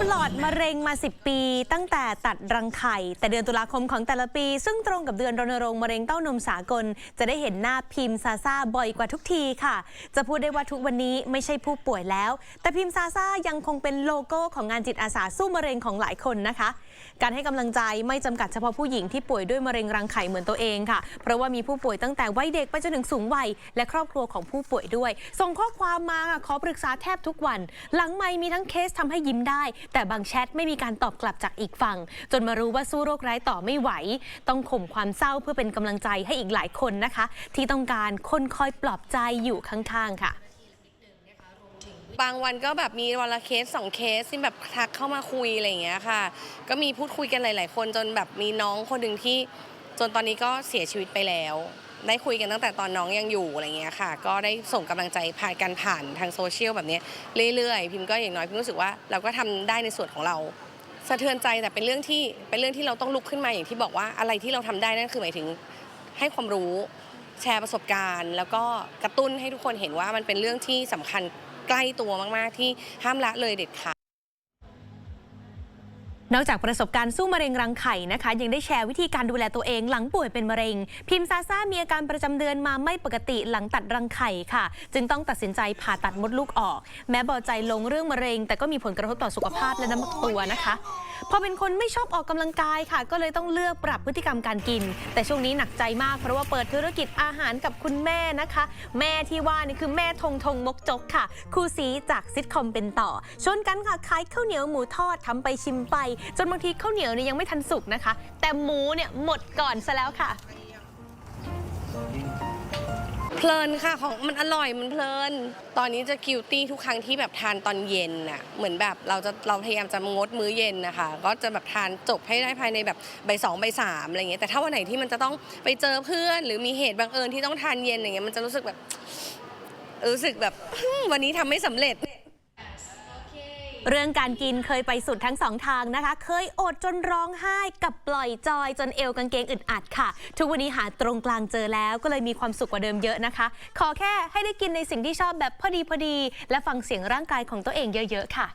ปลอดมะเร็งมา 10 ปี ตั้งแต่ตัดรังไข่ แต่เดือนตุลาคมของแต่ละปี ซึ่งตรงกับเดือนรณรงค์มะเร็งเต้านมสากล จะได้เห็นหน้าพิมพ์ซาซาบ่อยกว่าทุกทีค่ะ จะพูดได้ว่าทุกวันนี้ไม่ใช่ผู้ป่วยแล้ว แต่พิมพ์ซาซายังคงเป็นโลโก้ของงานจิตอาสาสู้มะเร็งของหลายคนนะคะ การให้กำลังใจไม่จำกัดเฉพาะผู้หญิงที่ป่วยด้วยมะเร็งรังไข่เหมือนตัวเองค่ะ เพราะว่ามีผู้ป่วยตั้งแต่วัยเด็กไปจนถึงสูงวัยและครอบครัวของผู้ป่วยด้วย ส่งข้อความมาค่ะขอปรึกษาแทบทุกวัน หลังไม่มีทั้งเคสทำให้ยิ้มได้แต่บางแชทไม่มีการตอบกลับจากอีกฝั่ง จนมารู้ว่าสู้โรคร้ายต่อไม่ไหว ต้องข่มความเศร้าเพื่อเป็นกำลังใจให้อีกหลายคนนะคะ ที่ต้องการคนคอยปลอบใจอยู่ข้างๆค่ะบางวันก็แบบมีวันละเคสสองเคสที่แบบทักเข้ามาคุยอะไรอย่างเงี้ยค่ะ ก็มีพูดคุยกันหลาย ๆ คนจนแบบมีน้องคนหนึ่งที่ จนตอนนี้ก็เสียชีวิตไปแล้ว ได้คุยกันตั้งแต่ตอนน้องยังอยู่อะไรเงี้ยค่ะ ก็ได้ส่งกำลังใจผ่านการผ่านทางโซเชียลแบบนี้เรื่อยๆ พิมก็อย่างน้อยพิมรู้สึกว่าเราก็ทำได้ในส่วนของเราสะเทือนใจแต่เป็นเรื่องที่เป็นเรื่องที่เราต้องลุกขึ้นมาอย่างที่บอกว่าอะไรที่เราทำได้นั่นคือหมายถึงให้ความรู้แชร์ประสบการณ์ แล้วก็กระตุ้นให้ทุกคนเห็นว่ามันเป็นเรื่องที่สำคัญใกล้ตัวมาก ๆ ที่ห้ามละเลยเด็ดขาด นอกจากประสบการณ์สู้มะเร็งรังไข่นะคะ ยังได้แชร์วิธีการดูแลตัวเองหลังป่วยเป็นมะเร็ง พิมซาซ่ามีอาการประจำเดือนมาไม่ปกติหลังตัดรังไข่ค่ะ จึงต้องตัดสินใจผ่าตัดมดลูกออก แม้เบาใจลงเรื่องมะเร็ง แต่ก็มีผลกระทบต่อสุขภาพและน้ำหนักตัวนะคะ พอเป็นคนไม่ชอบออกกำลังกายค่ะ ก็เลยต้องเลือกปรับพฤติกรรมการกิน แต่ช่วงนี้หนักใจมากเพราะว่าเปิดธุรกิจอาหารกับคุณแม่นะคะ แม่ที่ว่านี่คือแม่ทงทงมกจกค่ะครูสีจากซิทคอมเป็นต่อชวนกันค่ะขายข้าวเหนียวหมูทอดทำไปชิมไป จนบางทีข้าวเหนียวเนี่ยยังไม่ทันสุกนะคะ แต่หมูเนี่ยหมดก่อนซะแล้วค่ะ เพลินค่ะของมันอร่อยมันเพลิน ตอนนี้จะกิวตี้ทุกครั้งที่แบบทานตอนเย็นน่ะเหมือนแบบเราจะเราพยายามจะงดมื้อเย็นนะคะก็จะแบบทานจบให้ได้ภายในแบบใบสองใบสามอะไรเงี้ยแต่ถ้าวันไหนที่มันจะต้องไปเจอเพื่อน หรือมีเหตุบังเอิญที่ต้องทานเย็นอย่างเงี้ยมันจะรู้สึกแบบรู้สึกแบบวันนี้ทำไม่สำเร็จ เรื่องการกินเคยไปสุดทั้งสองทางนะคะ เคยอดจนร้องไห้กับปล่อยจอยจนเอวกางเกงอึดอัดค่ะ ทุกวันนี้หาตรงกลางเจอแล้วก็เลยมีความสุขกว่าเดิมเยอะนะคะ ขอแค่ให้ได้กินในสิ่งที่ชอบแบบพอดีพอดี และฟังเสียงร่างกายของตัวเองเยอะ ๆ ค่ะ